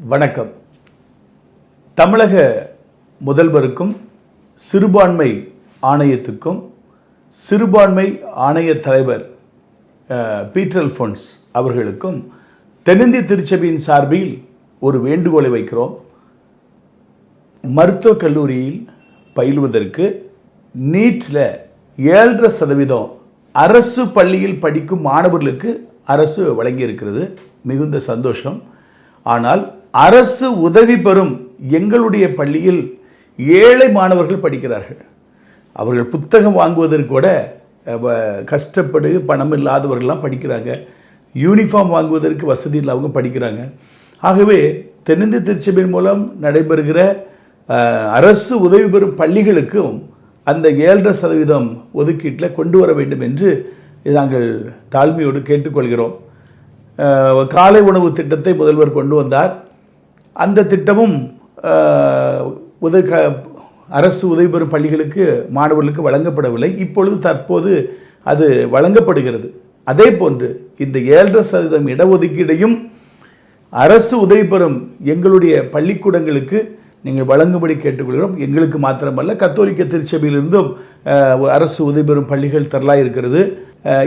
வணக்கம். தமிழக முதல்வருக்கும் சிறுபான்மை ஆணையத்துக்கும் சிறுபான்மை ஆணைய தலைவர் அஹ், பீட்டர் அவர்களுக்கும் தென்னிந்திய திருச்சபையின் சார்பில் ஒரு வேண்டுகோளை வைக்கிறோம். மருத்துவக் கல்லூரியில் பயிலுவதற்கு நீட்டில் ஏழரை சதவீதம் அரசு பள்ளியில் படிக்கும் மாணவர்களுக்கு அரசு வழங்கியிருக்கிறது. மிகுந்த சந்தோஷம். ஆனால் அரசு உதவி பெறும் எங்களுடைய பள்ளியில் ஏழை மாணவர்கள் படிக்கிறார்கள். அவர்கள் புத்தகம் வாங்குவதற்கு கூட வ- கஷ்டப்படு பணம் இல்லாதவர்கள்லாம் படிக்கிறாங்க. யூனிஃபார்ம் வாங்குவதற்கு வசதி இல்லாதவங்க படிக்கிறாங்க. ஆகவே தென்னிந்திய திருச்சபையின் மூலம் நடைபெறுகிற அரசு உதவி பெறும் பள்ளிகளுக்கும் அந்த ஏழரை சதவீதம் ஒதுக்கீட்டில் கொண்டு வர வேண்டும் என்று நாங்கள் தாழ்மையோடு கேட்டுக்கொள்கிறோம். காலை உணவு திட்டத்தை முதல்வர் கொண்டு வந்தார். அந்த திட்டமும் உதவி க அரசு உதவி பெறும் பள்ளிகளுக்கு மாணவர்களுக்கு வழங்கப்படவில்லை. இப்பொழுது தற்போது அது வழங்கப்படுகிறது. அதே போன்று இந்த ஏழரை சதவீதம் இடஒதுக்கீடையும் அரசு உதவி பெறும் எங்களுடைய பள்ளிக்கூடங்களுக்கு நீங்கள் வழங்கும்படி கேட்டுக்கொள்கிறோம். எங்களுக்கு மாத்திரமல்ல கத்தோலிக்க திருச்சபையிலிருந்தும் அரசு உதவி பெறும் பள்ளிகள் தரலாக இருக்கிறது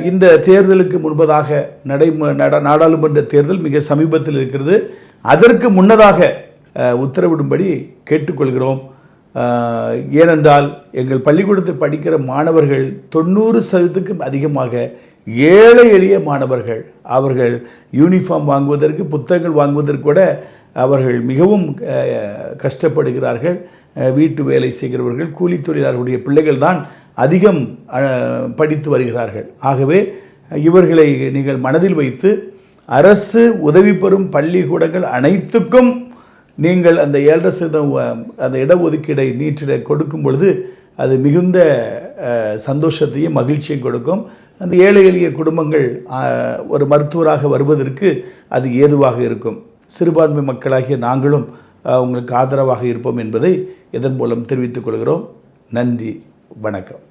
இந்த தேர்தலுக்கு முன்பதாக நடை நட நாடாளுமன்ற தேர்தல் மிக சமீபத்தில் இருக்கிறது. அதற்கு முன்னதாக உத்தரவிடும்படி கேட்டுக்கொள்கிறோம். ஏனென்றால் எங்கள் பள்ளிக்கூடத்தில் படிக்கிற மாணவர்கள் தொண்ணூறு சதவீதத்துக்கும் அதிகமாக ஏழை எளிய மாணவர்கள் அவர்கள் யூனிஃபார்ம் வாங்குவதற்கு புத்தகங்கள் வாங்குவதற்கு கூட அவர்கள் மிகவும் கஷ்டப்படுகிறார்கள். வீட்டு வேலை செய்கிறவர்கள் கூலி தொழிலாளர்களுடைய பிள்ளைகள் தான் அதிகம் படித்து வருகிறார்கள். ஆகவே இவர்களை நீங்கள் மனதில் வைத்து அரசு உதவி பெறும் பள்ளிக்கூடங்கள் அனைத்துக்கும் நீங்கள் அந்த ஏழரை சதவீதம் அந்த இடஒதுக்கீடை நீட்டில் கொடுக்கும் பொழுது அது மிகுந்த சந்தோஷத்தையும் மகிழ்ச்சியும் கொடுக்கும். அந்த ஏழை எளிய குடும்பங்கள் ஒரு மருத்துவராக வருவதற்கு அது ஏதுவாக இருக்கும். சிறுபான்மை மக்களாகிய நாங்களும் உங்களுக்கு ஆதரவாக இருப்போம் என்பதை இதன் மூலம் தெரிவித்துக் கொள்கிறோம். நன்றி. வணக்கம்.